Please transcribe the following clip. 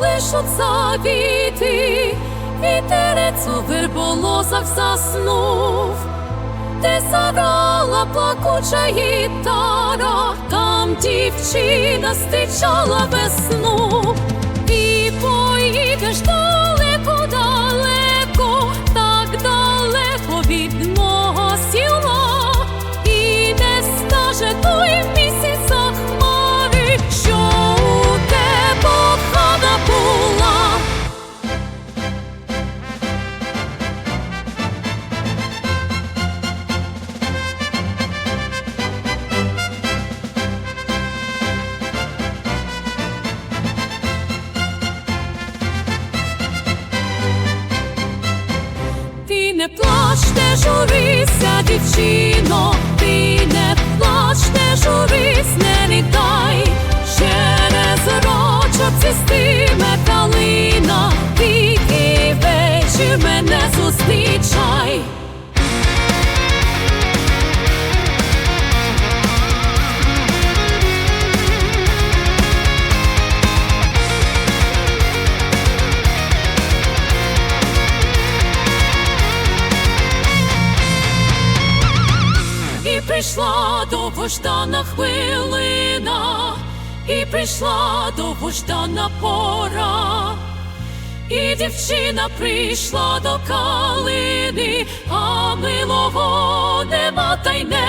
пишуть завіти, вітерець у верболозах заснув, де зарала плакуча гітара, там дівчина стичала весну, плач, не журися, дівчино, ти не плач, не журись, не літай, через рочок цістиме калина, тихий вечір мене зустрічай. Прийшла довгождана хвилина, і прийшла довгождана пора, і дівчина прийшла до калини, а милого нема та й не